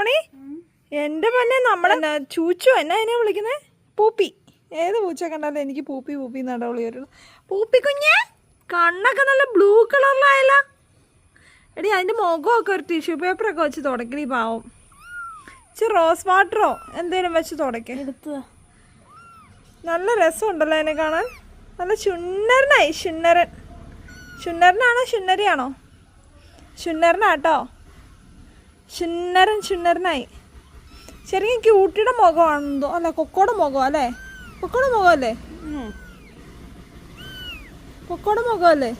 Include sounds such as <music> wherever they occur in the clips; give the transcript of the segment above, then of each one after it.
ശ്രാവണി എന്റെ പൊന്നെ നമ്മളെ ചൂച്ചു എന്നാ എന്നെ വിളിക്കുന്നേ? പൂപ്പി. ഏത് പൂച്ച കണ്ടാലും എനിക്ക് പൂപ്പി പൂപ്പി എന്നാണ് വിളി വരുള്ളൂ പൂപ്പി കുഞ്ഞേ കണ്ണൊക്കെ നല്ല ബ്ലൂ കളറിലായല്ല എടി അതിന്റെ മുഖമൊക്കെ ഒരു ടിഷ്യൂ പേപ്പറൊക്കെ വെച്ച് തുടക്കണി പാവം. ഇച്ചിരി റോസ് വാട്ടറോ എന്തേലും വെച്ച് തുടക്കേ. നല്ല രസമുണ്ടല്ലോ അതിനെ കാണാൻ. നല്ല ശുന്നരനായി ശുന്നരൻ ശുന്നരനാണോ ശുന്നരിയാണോ ശുന്നരനാട്ടോ ശുന്നരൻ ചിന്നരനായി. ശരിക്കും ക്യൂട്ടിയുടെ മുഖമാണെന്തോ? അല്ല കൊക്കോടെ മുഖം അല്ലേ? കൊക്കോടെ മുഖം അല്ലേ കൊക്കോടെ മുഖം അല്ലേ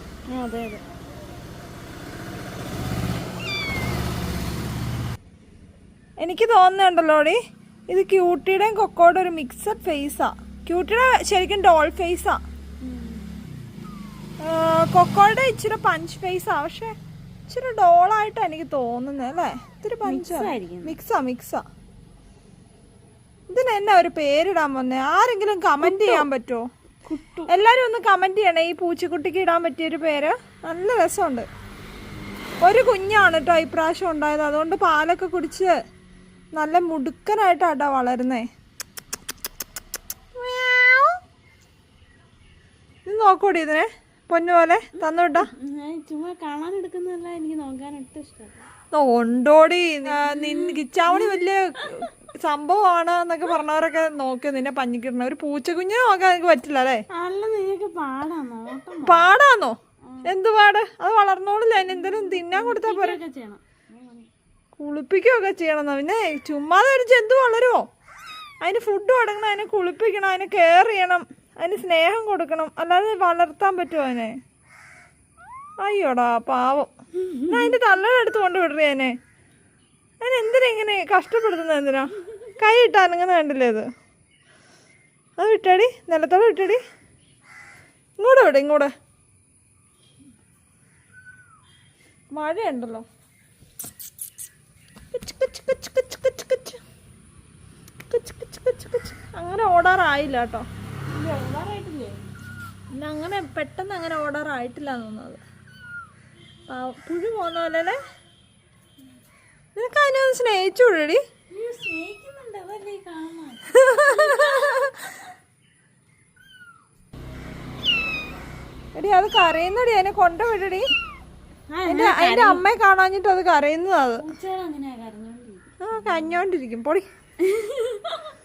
എനിക്ക് തോന്നുന്നുണ്ടല്ലോടി ഇത് ക്യൂട്ടിയുടെയും കൊക്കോടെ ഒരു മിക്സഡ് ഫേസാ ക്യൂട്ടിയുടെ ശരിക്കും ഡോൾ ഫേസാ കൊക്കോയുടെ ഇച്ചിരി പഞ്ച് ഫേസാ പക്ഷെ ഇച്ചിരി ഡോളായിട്ടാ എനിക്ക് തോന്നുന്നത് അല്ലേ? ഇത്തിരി പഞ്ചായിരിക്കും മിക്സാ മിക്സാ. ഇതിന് എന്നാ ഒരു പേരിടാൻ വന്നേ? ആരെങ്കിലും കമന്റ് ചെയ്യാൻ പറ്റുമോ എല്ലാരും ഒന്ന് കമന്റ് ചെയ്യണേ ഈ പൂച്ചക്കുട്ടിക്ക് ഇടാൻ പറ്റിയൊരു പേര്? നല്ല രസമുണ്ട്. ഒരു കുഞ്ഞാണ് കേട്ടോ ഇപ്രാവശ്യം ഉണ്ടായത്. അതുകൊണ്ട് പാലൊക്കെ കുടിച്ച് നല്ല മുടുക്കനായിട്ടാട്ടാ വളരുന്നേ. ഇത് നോക്കൂടി ഇതിനെ. പൊന്നു പോലെ തന്നുവിട്ടാ. ഞാൻ ചുമ്മാ കാണാൻ എടുക്കുന്നതല്ല എനിക്ക് നോക്കാൻ ഒട്ടും ഇഷ്ടമല്ല. ഉണ്ടോടി. നിൻ കിച്ചാവണി വലിയ സംഭവമാണ് എന്നൊക്കെ പറഞ്ഞവരൊക്കെ നോക്കി നിന്നെ പഞ്ഞിക്കിടണ. ഒരു പൂച്ചക്കുഞ്ഞിനെ നോക്കാൻ എനിക്ക് പറ്റില്ല അല്ലേ? പാടാന്നോ? എന്ത് പാട്? അത് വളർന്നോളില്ല അതിന് എന്തെങ്കിലും തിന്നാൻ കൊടുത്താൽ പോരെ. കുളിപ്പിക്കുകയൊക്കെ ചെയ്യണം. പിന്നെ ചുമ്മാതെ ഒരു ജന്തു വളരുമോ അതിന് ഫുഡ് കൊടുക്കണം അതിനെ കുളിപ്പിക്കണം അതിനെ കെയർ ചെയ്യണം. സ്നേഹം കൊടുക്കണം. അല്ലാതെ വളർത്താൻ പറ്റുമോ അതിനെ? അയ്യോടാ പാവം. എന്നാ അതിന്റെ തള്ളലെടുത്ത് കൊണ്ട് വിടറി അതിനെ? അതിന് എന്തിനാ ഇങ്ങനെ കഷ്ടപ്പെടുത്തുന്നത് എന്തിനാ? കൈ ഇട്ട് കണ്ടില്ലേ അത് അത് വിട്ടടി നിലത്തോടെ വിട്ടടി. ഇങ്ങോട്ട് വിടെ ഇങ്ങോട്ട്. മഴയുണ്ടല്ലോ. അങ്ങനെ ഓടാറായില്ല കേട്ടോ. പിന്നെ അങ്ങനെ പെട്ടെന്ന് അങ്ങനെ ഓർഡർ ആയിട്ടില്ല തോന്നുന്നത്. പുഴു പോന്ന പോലെ അല്ലേ നിനക്ക് അതിനെ ഒന്ന് സ്നേഹിച്ചു വിടടി എടി അത് കരയുന്നടി. അതിനെ കൊണ്ടുവിടടി അതിന്റെ അതിന്റെ അമ്മയെ കാണാഞ്ഞിട്ട് അത് കരയുന്നതാ അത്. കഞ്ഞോണ്ടിരിക്കും പൊടി. <laughs>